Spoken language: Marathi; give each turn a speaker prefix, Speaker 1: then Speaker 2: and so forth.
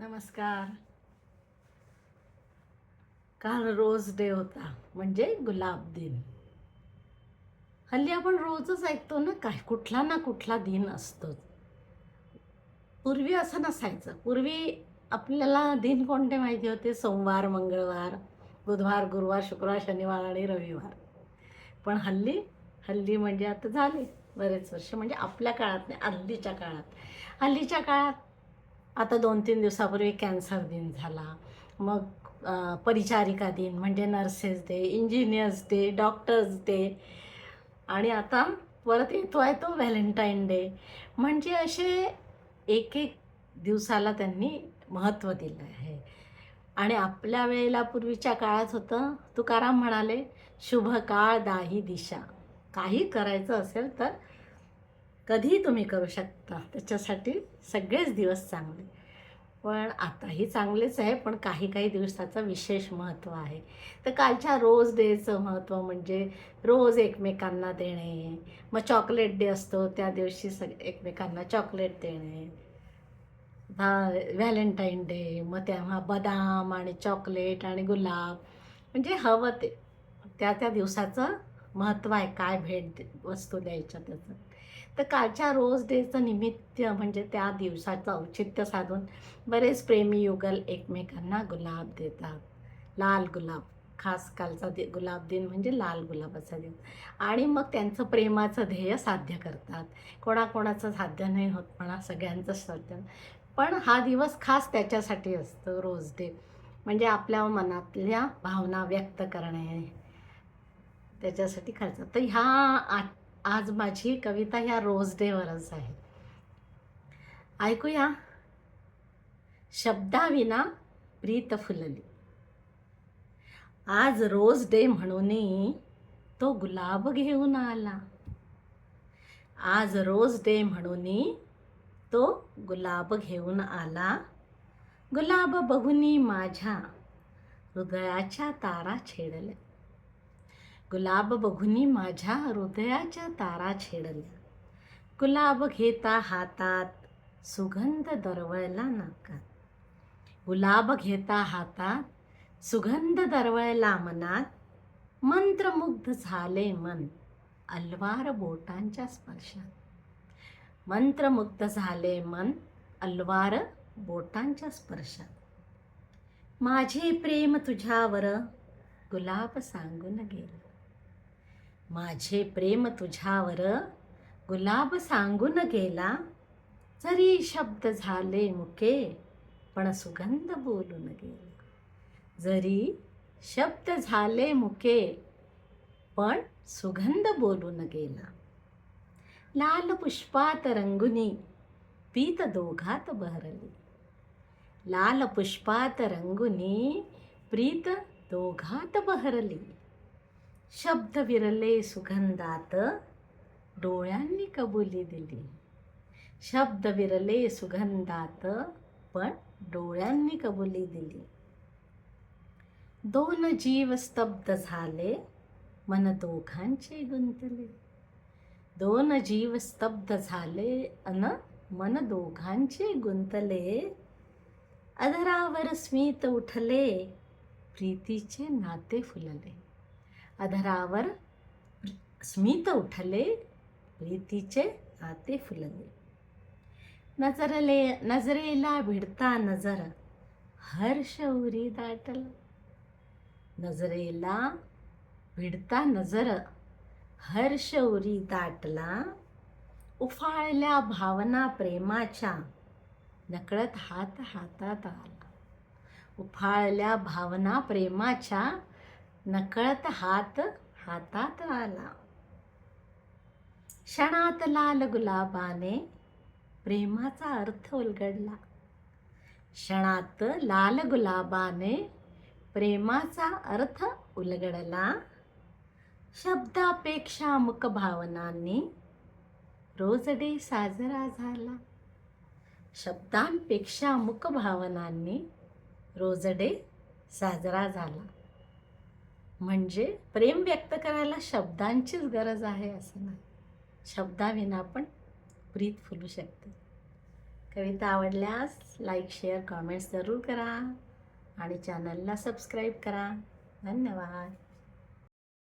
Speaker 1: नमस्कार. काल रोज डे होता म्हणजे गुलाब दिन. हल्ली आपण रोजच ऐकतो ना काय कुठला ना कुठला दिन असतोच. पूर्वी असं नसायचं. पूर्वी आपल्याला दिन कोणते माहिती होते? सोमवार मंगळवार बुधवार गुरुवार शुक्रवार शनिवार आणि रविवार. पण हल्ली हल्ली म्हणजे आता झाले बरेच वर्ष. म्हणजे आपल्या काळात नाही हल्लीच्या काळात. हल्लीच्या काळात आता दोन तीन दिवसापूर्वी कॅन्सर दिन झाला. मग परिचारिका दिन म्हणजे nurses day engineers day doctors day. आणि आता परत येतो आहे तो व्हॅलेंटाईन डे. म्हणजे असे एक एक दिवसाला त्यांनी महत्त्व दिलं आहे. आणि आपल्या वेळेला पूर्वीच्या काळात होतं. तुकाराम म्हणाले शुभ काळ दाही दिशा. काही करायचं असेल तर कधीही तुम्ही करू शकता. त्याच्यासाठी सगळेच दिवस चांगले. पण आताही चांगलेच आहे पण काही काही दिवसाचं विशेष महत्त्व आहे. तर कालच्या रोज डेचं महत्त्व म्हणजे रोज एकमेकांना देणे. मग चॉकलेट डे असतो त्या दिवशी सग एकमेकांना चॉकलेट देणे. व्हॅलेंटाईन डे मग तेव्हा बदाम आणि चॉकलेट आणि गुलाब. म्हणजे हवं ते. त्या त्या दिवसाचं महत्त्व आहे काय भेट दे- वस्तू द्यायच्या त्याचं. तर कालच्या रोज डेचं निमित्त म्हणजे त्या दिवसाचं औचित्य साधून बरेच प्रेमी युगल एकमेकांना गुलाब देतात. लाल गुलाब खास कालचा दि गुलाब दिन म्हणजे लाल गुलाबाचा दिन. आणि मग त्यांचं प्रेमाचं ध्येय साध्य करतात. कोणाकोणाचं साध्य नाही होत म्हणा सगळ्यांचं साध्य. पण हा दिवस खास त्याच्यासाठी असतो रोज डे. म्हणजे आपल्या मनातल्या भावना व्यक्त करणे. त्याच्यासाठी खर्च तर ह्या आ आज माझी कविता ह्या रोज डेवरच आहे. ऐकूया. शब्दाविना प्रीत फुलली. आज रोज डे म्हणून तो गुलाब घेऊन आला. आज रोज डे म्हणून तो गुलाब घेऊन आला. गुलाब बघुनी माझ्या हृदयाच्या तारा छेडल्या. गुलाब बघुनी माझ्या हृदयाच्या तारा छेडल्या गुलाब घेता हातात सुगंध दरवळला नाकात. गुलाब घेता हातात सुगंध दरवळला मनात. मंत्रमुग्ध झाले मन अलवार बोटांच्या स्पर्शात. मंत्रमुग्ध झाले मन अलवार बोटांच्या स्पर्शात. माझे प्रेम तुझ्यावर गुलाब सांगून गेलं. माझे प्रेम तुझ्यावर गुलाब सांगून गेला. जरी शब्द झाले मुके पण सुगंध बोलून गेला. जरी शब्द झाले मुके पण सुगंध बोलून गेला. लाल पुष्पात रंगुनी पीत दोघात बहरली. लाल पुष्पात रंगुनी प्रीत दोघात बहरली. शब्द विरले सुगंधात डोळ्यांनी कबुली दिली. शब्द विरले सुगंधात पण डोळ्यांनी कबुली दिली. दोन जीव स्तब्ध झाले मन दोघांचे गुंतले. दोन जीव स्तब्ध झाले अन मन दोघांचे गुंतले. अधरावर स्मित उठले प्रीतीचे नाते फुलले. अधरावर स्मित उठले प्रीतीचे आते फुलले नजरले नजरेला भिडता नजर हर्ष उरी दाटल. नजरेला भिडता नजर हर्ष उरी दाटला. उफाळल्या भावना प्रेमाच्या नकळत हात हातात आला. उफाळल्या भावना प्रेमाच्या नकळत हात हातात आला. क्षणात लाल गुलाबाने प्रेमाचा अर्थ उलगडला. क्षणात लाल गुलाबाने प्रेमाचा अर्थ उलगडला. शब्दापेक्षा मुखभावनांनी रोज डे साजरा झाला. शब्दांपेक्षा मुखभावनांनी रोज डे साजरा झाला. म्हणजे प्रेम व्यक्त करायला शब्दांचीच गरज आहे असं नाही. शब्दाविना पण प्रीत फुलू शकते. कविता आवडल्यास लाईक शेअर कॉमेंट्स जरूर करा आणि चॅनलला सबस्क्राईब करा. धन्यवाद.